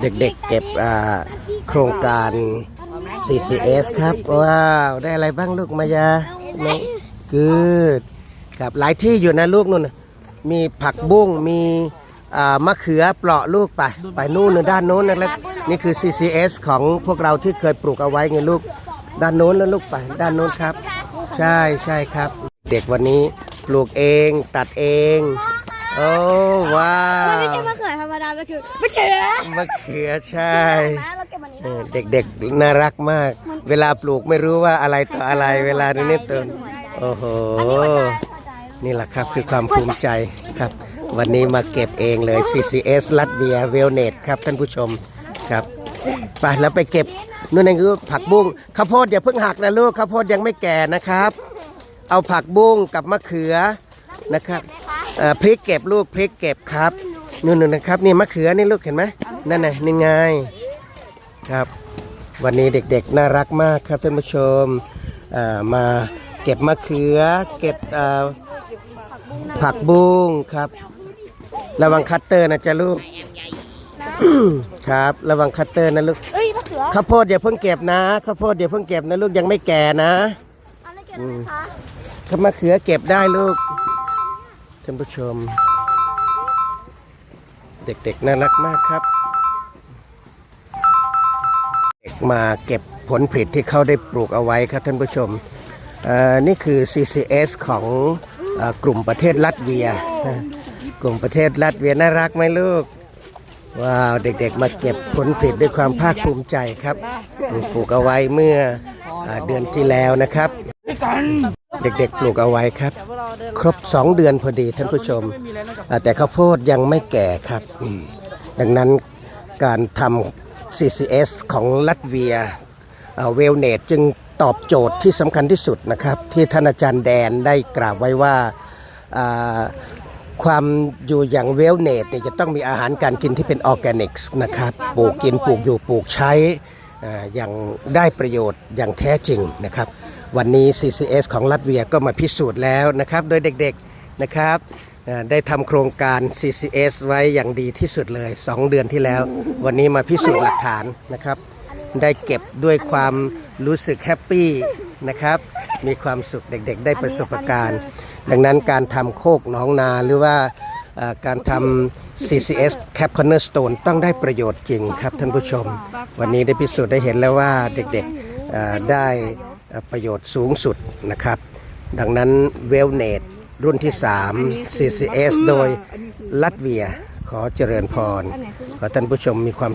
เด็กๆเก็บโครงการ CCS ครับ ว้าว ได้อะไรบ้างลูกมายาน้องกืดครับหลายที่อยู่นะลูกนู่นมีผักบุ้งมีมะเขือเปราะลูกไป ไปนู่นด้านโน้นนะแล้วนี่คือ CCS ของพวกเราที่เคยปลูกเอาไว้ไงลูกด้านโน้นแล้วลูกไป ด้านโน้นครับ ใช่ใช่ครับ เด็กวันนี้ปลูกเองตัดเอง โอ้ว้ามันไม่วใช่มะเขือธรรมดามันคือมะเขือมะเขือใช่นะเราเก็บมันนี้เออเด็กๆน่ารักมาก เวลาปลูกไม่รู้ว่าอะไรต่ออะไรเวลานี้เติมโอ้โหนี่แหละครับคือความภูมิใจครับ วันนี้มาเก็บเองเลย CCS ลัตเวียเวลเนตครับท่านผู้ชมครับไปแล้วไปเก็บนู่นนั่นคือผักบุ้งข้าวโพดอย่าเพิ่งหักนะลูกข้าวโพดยังไม่แก่นะครับ เอาผักบุ้งกับมะเขือนะครับเอ่อพริกเก็บลูกพริกเก็บครับนู่นๆนะครับนี่มะเขือนี่ลูกเห็นไหมนั่นน่ะนี่ไงครับ วันนี้เด็กๆน่ารักมากครับท่านผู้ชมอ่ามาเก็บมะเขือ เก็บอ่าผักบุ้งครับ ระวังคัตเตอร์นะจ๊ะลูก ครับ ระวังคัตเตอร์นะลูกเอ้ยมะเขือข้าวโพดอย่าเพิ่งเก็บนะข้าวโพดอย่าเพิ่งเก็บนะลูกยังไม่แก่นะอันนี้เก็บนะคะถ้ามะเขือเก็บได้ลูกท่านผู้ชม เด็กๆน่ารักมากครับ เด็กมาเก็บผลผลิตที่เขาได้ปลูกเอาไว้ครับท่านผู้ชม นี่คือ CCS ของอกลุ่มประเทศลัตเวียนะกลุ่มประเทศลัตเวียน่ารักไหมลูก ว้าว เด็กๆ มาเก็บผลผลิตด้วยความภาคภูมิใจครับ ปลูกเอาไว้เมื่ออเดือนที่แล้วนะครับ เด็กๆปลูกเอาไว้ครับ ครบ 2 เดือนพอดีท่านผู้ชมอ่าแต่ข้าวโพดยังไม่แก่ครับอืมดังนั้นการทำ CCS ของลัตเวียเวลเนตจึงตอบโจทย์ที่สำคัญที่สุดนะครับ ที่ท่านอาจารย์แดนได้กล่าวไว้ว่าอ่าความอยู่อย่างเวลเนตเนี่ยจะต้องมีอาหารการกินที่เป็นออร์แกนิกส์นะครับปลูกกินปลูกอยู่ปลูกใช้อ่าอย่างได้ประโยชน์อย่างแท้จริงนะครับ วันนี้ CCS ของลัตเวียก็มาพิสูจน์แล้วนะครับ โดยเด็กๆนะครับได้ทำโครงการ CCS ไว้อย่างดีที่สุดเลย 2 เดือนที่แล้ว วันนี้มาพิสูจน์หลักฐานนะครับ ได้เก็บด้วยความรู้สึกแฮปปี้นะครับ มีความสุขเด็กๆ ได้ประสบการณ์ ดังนั้นการทำโคกหนองนาหรือว่าการทำ CCS Cap Cornerstone ต้องได้ประโยชน์จริงครับท่านผู้ชม วันนี้ได้พิสูจน์ได้เห็นแล้วว่าเด็กๆได้ ประโยชน์สูงสุดนะครับ ดังนั้นเวลเนตรุ่นที่ 3 CCS โดยลัตเวีย ขอเจริญพร ขอท่านผู้ชมมีความ